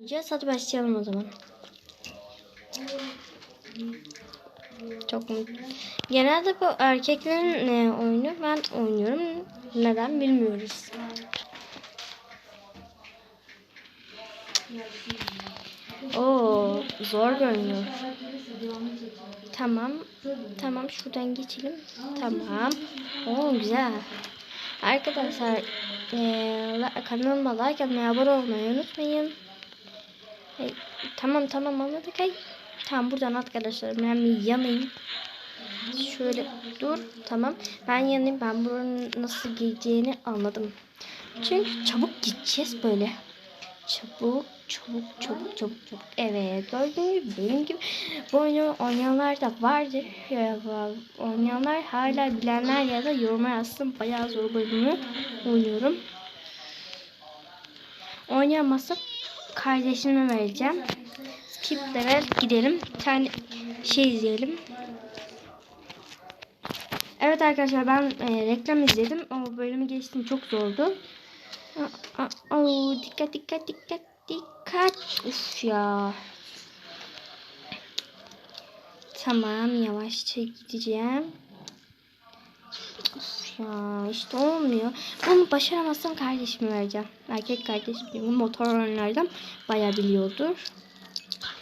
Oynayacağız. Hadi başlayalım o zaman. Çok mutlu. Genelde bu erkeklerin e, oyunu ben oynuyorum. Neden bilmiyoruz. Oo, zor görünüyor. Tamam. Tamam şuradan geçelim. Tamam. Oo güzel. Arkadaşlar eee kanalıma like atmayı, abone olmayı unutmayın. E, tamam tamam anladık. Ay. Tamam buradan arkadaşlar ben bir yanayım. Şöyle dur. Tamam. Ben yanayım. Ben buranın nasıl gideceğini anladım. Çünkü çabuk gideceğiz böyle. Çabuk, çabuk, çabuk, çabuk, çabuk. Evet, gördüğünüz gibi benim gibi bu oyunu oynayanlar da vardır. Ya, var- oynayanlar hala bilenler ya da yoruma yazsın. Bayağı zor bölümü oynuyorum. Oynayamazsam kardeşime vereceğim. Skiplere gidelim. Bir tane şey izleyelim. Evet arkadaşlar ben e, reklam izledim. O bölümü geçtim çok zordu. Aa, aa, oo, dikkat dikkat dikkat dikkat. Uf ya. Tamam yavaşça gideceğim. Uf ya işte olmuyor. Bunu başaramazsam kardeşime vereceğim. Erkek kardeşim bu motor oyunlardan bayağı biliyordur.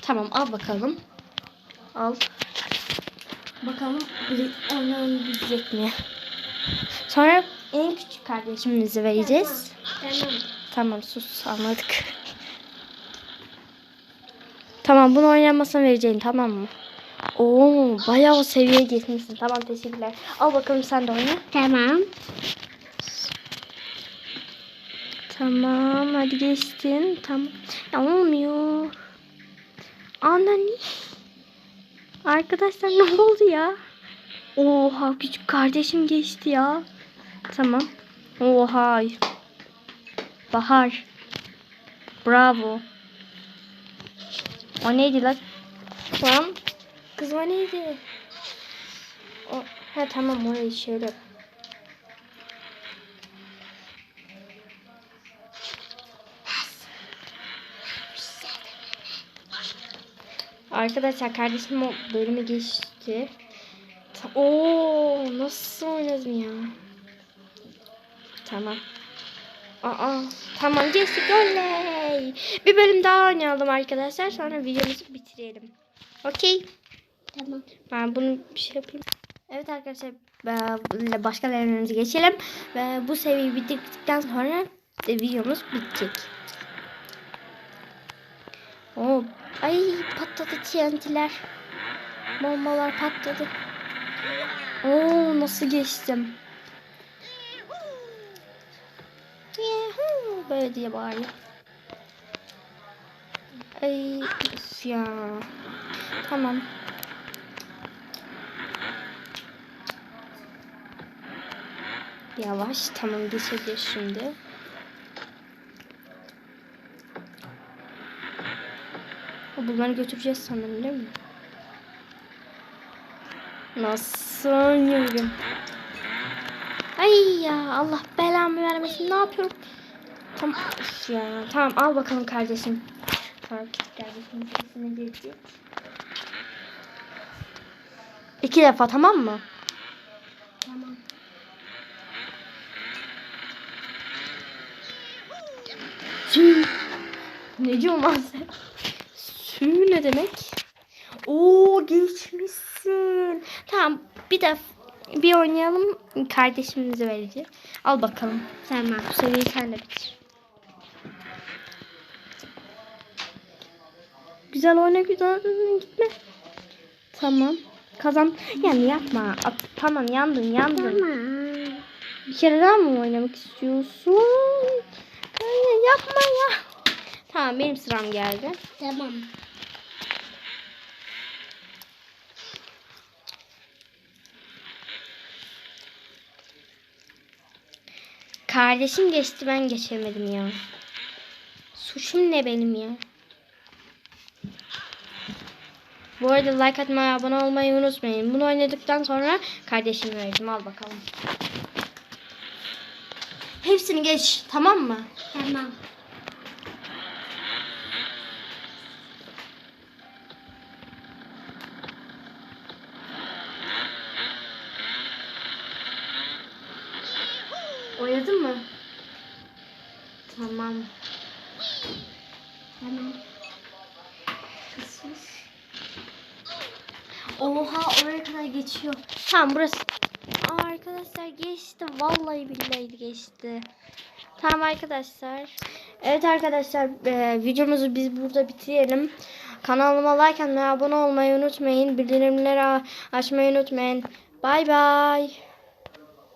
Tamam al bakalım. Al. Bakalım oynayabilecek mi? Sonra en küçük kardeşimizi vereceğiz. Tamam. Tamam sus anladık. Tamam bunu oynamasını vereceğim tamam mı? Oo bayağı o seviyeye geçmişsin. Tamam teşekkürler. Al bakalım sen de oyna. Tamam. Tamam hadi geçtin. Tamam. Ya olmuyor. Anne Arkadaşlar ne oldu ya? Oha küçük kardeşim geçti ya. Tamam. Oha. Bahar. Bravo. O neydi lan? Tamam. Kız o neydi? O, ha tamam orayı şöyle. Arkadaşlar kardeşim o bölümü geçti. Ta- Oo nasıl oynadın ya? Tamam. Aa tamam geçtik oley. Bir bölüm daha oynayalım arkadaşlar. Sonra videomuzu bitirelim. Okey. Tamam. Ben bunu bir şey yapayım. Evet arkadaşlar başka levellerimize geçelim. Ve bu seviyeyi bitirdikten sonra de videomuz bitecek. Oo, ay patladı TNT'ler. Bombalar patladı. Oo nasıl geçtim. Böyle diye bağırıyor. Ay ya. Tamam. Yavaş tamam geçeceğiz şimdi. Bunları götüreceğiz sanırım değil mi? Nasıl oynuyorum? Ay ya Allah belamı vermesin ne yapıyorum? Tamam üf ya. Tamam al bakalım kardeşim. Kardeşim sesine geçiyor. İki defa tamam mı? Sü. Ne diyorsun lan sen? Sü ne demek? Oo geçmişsin. Tamam bir de bir oynayalım. Kardeşimizi vereceğiz. Al bakalım. Tamam. Bu seviyeyi sen de bitir. Güzel oyna güzel gitme. Tamam. Kazan. Yani yapma. At- tamam yandın yandın. Tamam. Bir kere daha mı oynamak istiyorsun? Yapma ya. Tamam benim sıram geldi. Tamam. Kardeşim geçti ben geçemedim ya. Suçum ne benim ya? Bu arada like atmayı, abone olmayı unutmayın. Bunu oynadıktan sonra kardeşime verdim. Al bakalım. Hepsini geç tamam mı? Tamam. Oynadın mı? Tamam. Tamam. Oha oraya kadar geçiyor. Tamam burası. Arkadaşlar geçti. Vallahi billahi geçti. Tamam arkadaşlar. Evet arkadaşlar e, videomuzu biz burada bitirelim. Kanalıma like atmayı, abone olmayı unutmayın. Bildirimleri açmayı unutmayın. Bay bay.